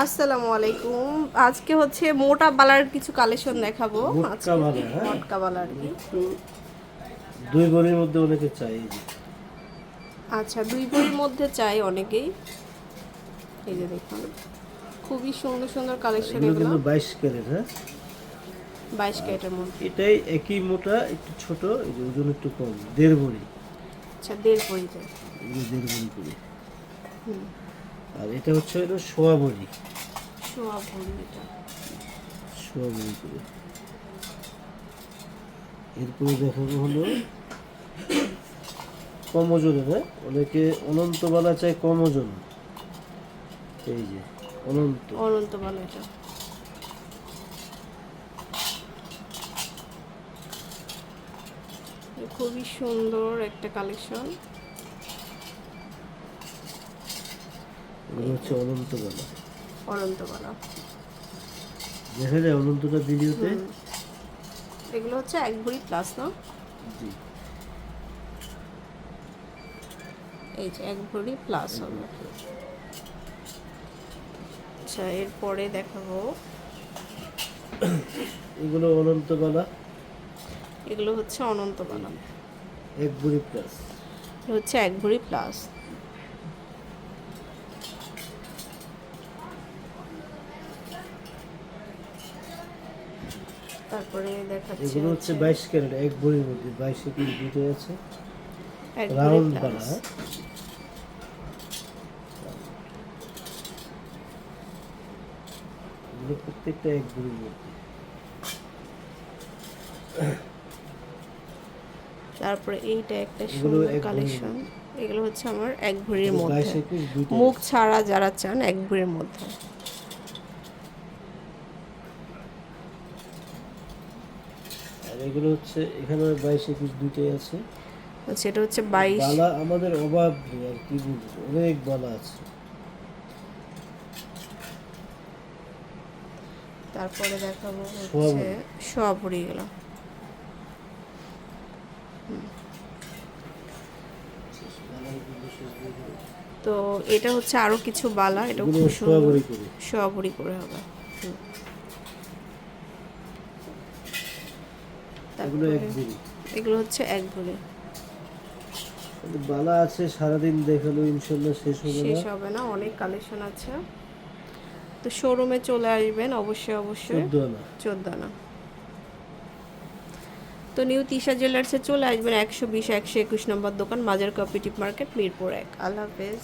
আসসালামু আলাইকুম। আজকে হচ্ছে মোটা বালার কিছু কালেকশন দেখাবো। মোটকা আজকে বালা, হ্যাঁ? দুই বলির মধ্যে অনেকে চাই। আচ্ছা দুই বইয়ের মধ্যে চাই অনেকেই। এই যে দেখুন খুবই সুন্দর সুন্দর কালেকশন এগুলো কিন্তু বাইশ ক্যারেট হ্যাঁ? বাইশ ক্যারেটের মধ্যে। এটাই একই মোটা একটু ছোট এই যে ওজন একটু কম দেড় বড়ি আচ্ছা দেড় এগুলো দেড় বড়ি করে। হুম। আর এটা হচ্ছে হলো সোয়া বড়ি সোয়া ভরি এটা। সোয়া বড়ি করে এরপরে দেখাবো হলো কম ওজনের হ্যাঁ? অনেকে অনন্তবালা চায় কম ওজন এই যে অনন্ত। অনন্ত বালা এটা। খুবই সুন্দর একটা কালেকশন। এগুলো হচ্ছে অনন্তবালা। অনন্ত বালা দেখা যায় অনন্তটা ভিডিওতে এগুলো হচ্ছে এক ভরি প্লাস না? জি। এই যে এক ভরি প্লাস হবে। আচ্ছা এরপরে দেখাবো। এগুলো অনন্তবালা? এগুলো হচ্ছে অনন্তবালা। এক বুড়ি প্লাস হচ্ছে এক ভরি প্লাস তারপরে দেখাচ্ছে এগুলো হচ্ছে বাইশ ক্যারেট এক বুড়ির মধ্যে বাইশ একুশ দুটোই আছে? রাউন্ড বালা হ্যাঁ? এগুলো প্রত্যেকটা এক বুড়ির মধ্যে। তারপরে এইটা একটা সুন্দর কালেকশন। এগুলো হচ্ছে আমার এক ভরির মধ্যে। মুখ ছাড়া যারা চান এক ভরির মধ্যে। আর এগুলো হচ্ছে এখানে বাইশ একুশ দুটোই আছে। আচ্ছা এটা হচ্ছে বাইশ। বালা আমাদের অভাব নেই আর কি বলব অনেক বালা আছে। তারপরে দেখাবো হচ্ছে সব ভরি গেল। তো এটা হচ্ছে আরও কিছু বালা এটা এগুলো খুব সুন্দর। সবরি করে হবে। হুম। এগুলো এক এগুলো হচ্ছে এক ভরি। বালা আছে সারাদিন দেখাল ইনশাল্লাহ শেষ হবে শেষ হবে না অনেক কালেকশন আছে। তো শোরুমে চলে আসবেন অবশ্যই অবশ্যই। চোদ্দ আনা। না তো নিউ তিশা জুয়েলার্সে চলে আসবেন একশো বিশ একশো একুশ নম্বর দোকান মাজার কপিটিভ মার্কেট মিরপুর এক। আল্লাহ হাফেজ।